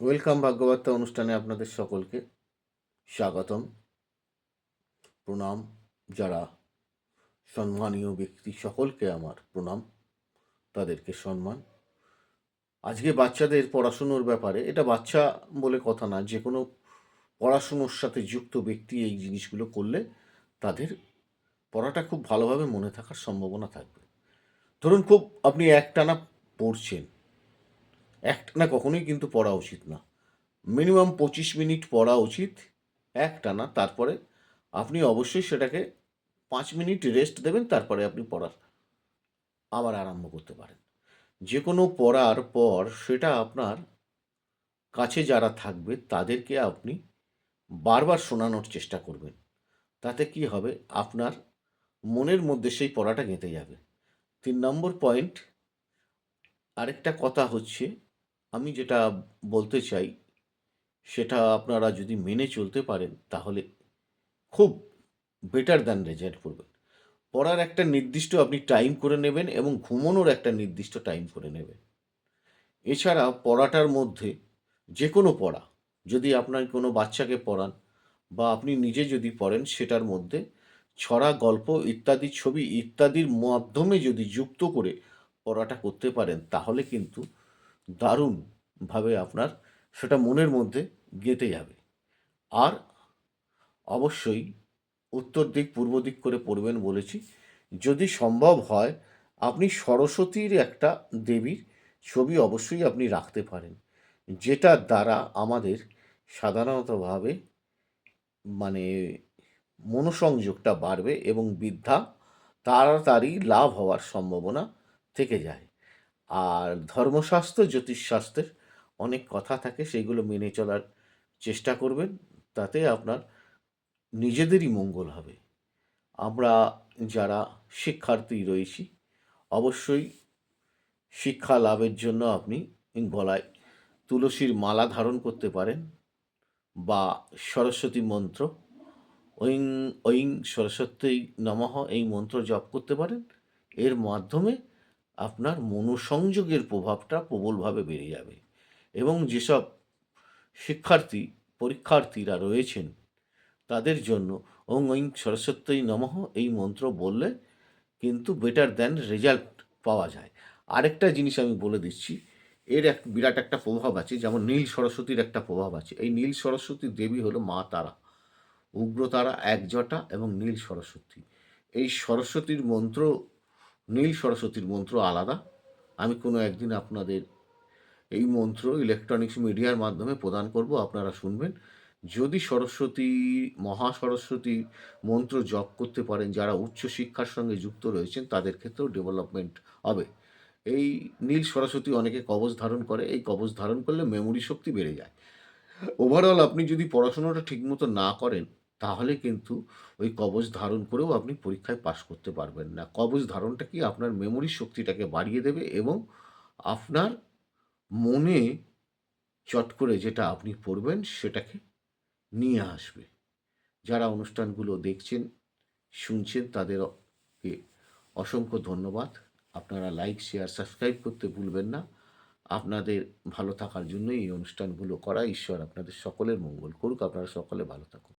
Welcome ভাগ্যবার্তা অনুষ্ঠানে আপনাদের সকলকে স্বাগতম। প্রণাম, যারা সম্মানীয় ব্যক্তি সকলকে আমার প্রণাম, তাদেরকে সম্মান। আজকে বাচ্চাদের পড়াশুনোর ব্যাপারে, এটা বাচ্চা বলে কথা না, যে কোনো পড়াশুনোর সাথে যুক্ত ব্যক্তি এই জিনিসগুলো করলে তাদের পড়াটা খুব ভালোভাবে মনে থাকার সম্ভাবনা থাকবে। ধরুন খুব আপনি একটানা পড়ছেন একটানা কখনোই কিন্তু পড়া উচিত না। মিনিমাম পঁচিশ মিনিট পড়া উচিত একটানা তারপরে আপনি অবশ্যই সেটাকে পাঁচ মিনিট রেস্ট দেবেন, তারপরে আপনি পড়ার আবার আরম্ভ করতে পারেন। যে কোনো পড়ার পর সেটা আপনার কাছে যারা থাকবে, তাদেরকে আপনি বারবার শোনানোর চেষ্টা করবেন। তাতে কি হবে? আপনার মনের মধ্যে সেই পড়াটা গেঁথে যাবে। তিন নম্বর পয়েন্ট আরেকটা কথা হচ্ছে আমি যেটা বলতে চাই, সেটা আপনারা যদি মেনে চলতে পারেন, তাহলে খুব বেটার দ্যান রেজাল্ট করবেন। পড়ার একটা নির্দিষ্ট আপনি টাইম করে নেবেন এবং ঘুমানোর একটা নির্দিষ্ট টাইম করে নেবেন। এছাড়া পড়াটার মধ্যে যে কোনো পড়া, যদি আপনার কোনো বাচ্চাকে পড়ান বা আপনি নিজে যদি পড়েন, সেটার মধ্যে ছড়া গল্প ইত্যাদি ছবি ইত্যাদির মাধ্যমে যদি যুক্ত করে পড়াটা করতে পারেন, তাহলে কিন্তু দারুণভাবে আপনার সেটা মনের মধ্যে গেঁথে যাবে। আর অবশ্যই উত্তর দিক, পূর্ব দিক করে পড়বেন বলেছি। যদি সম্ভব হয়, আপনি সরস্বতীর একটা দেবীর ছবি অবশ্যই আপনি রাখতে পারেন। যেটার দ্বারা আমাদের সাধারণতভাবে মানে মনোসংযোগটা বাড়বে এবং বিদ্যা তাড়াতাড়ি লাভ হওয়ার সম্ভাবনা থেকে যায়। আর ধর্মশাস্ত্র, জ্যোতিষশাস্ত্রের অনেক কথা থাকে সেইগুলো মেনে চলার চেষ্টা করবেন। তাতে আপনার নিজেদেরই মঙ্গল হবে। আমরা যারা শিক্ষার্থী রয়েছি, অবশ্যই শিক্ষা লাভের জন্য আপনি গলায় তুলসীর মালা ধারণ করতে পারেন বা সরস্বতী মন্ত্র ঐং ঐং সরস্বতী নমঃ, এই মন্ত্র জপ করতে পারেন। এর মাধ্যমে আপনার মনোসংযোগের প্রভাবটা প্রবলভাবে বেড়ে যাবে। এবং যেসব শিক্ষার্থী, পরীক্ষার্থীরা রয়েছেন, তাদের জন্য ওং ঐং সরস্বতী নমঃ এই মন্ত্র বললে কিন্তু বেটার দ্যান রেজাল্ট পাওয়া যায়। আরেকটা জিনিস আমি বলে দিচ্ছি, এর এক বিরাট একটা প্রভাব আছে, যেমন নীল সরস্বতীর একটা প্রভাব আছে। এই নীল সরস্বতী দেবী হলো মা তারা, উগ্রতারা একজটা এবং নীল সরস্বতী। এই সরস্বতীর মন্ত্র নীল সরস্বতীর মন্ত্র আলাদা। আমি কোনো একদিন আপনাদের এই মন্ত্র ইলেকট্রনিক্স মিডিয়ার মাধ্যমে প্রদান করব, আপনারা শুনবেন। যদি সরস্বতী, মহা সরস্বতী মন্ত্র জপ করতে পারেন, যারা উচ্চ শিক্ষার সঙ্গে যুক্ত রয়েছেন, তাদের ক্ষেত্রেও ডেভেলপমেন্ট হবে। এই নীল সরস্বতী অনেকে কবচ ধারণ করে, এই কবচ ধারণ করলে মেমোরি শক্তি বেড়ে যায়। ওভারঅল আপনি যদি পড়াশোনাটা ঠিকমতো না করেন তাহলে কিন্তু ওই কবচ ধারণ করেও আপনি পরীক্ষায় পাশ করতে পারবেন না। কবচ ধারণটা কি আপনার মেমোরি শক্তিটাকে বাড়িয়ে দেবে এবং আপনার মনে চট করে যেটা আপনি পড়বেন সেটাকে নিয়ে আসবে। যারা অনুষ্ঠানগুলো দেখছেন, শুনছেন তাদেরকে অসংখ্য ধন্যবাদ। আপনারা লাইক শেয়ার সাবস্ক্রাইব করতে ভুলবেন না। আপনাদের ভালো থাকার জন্যই এই অনুষ্ঠানগুলো করা। ঈশ্বর আপনাদের সকলের মঙ্গল করুক। আপনারা সকলে ভালো থাকুন।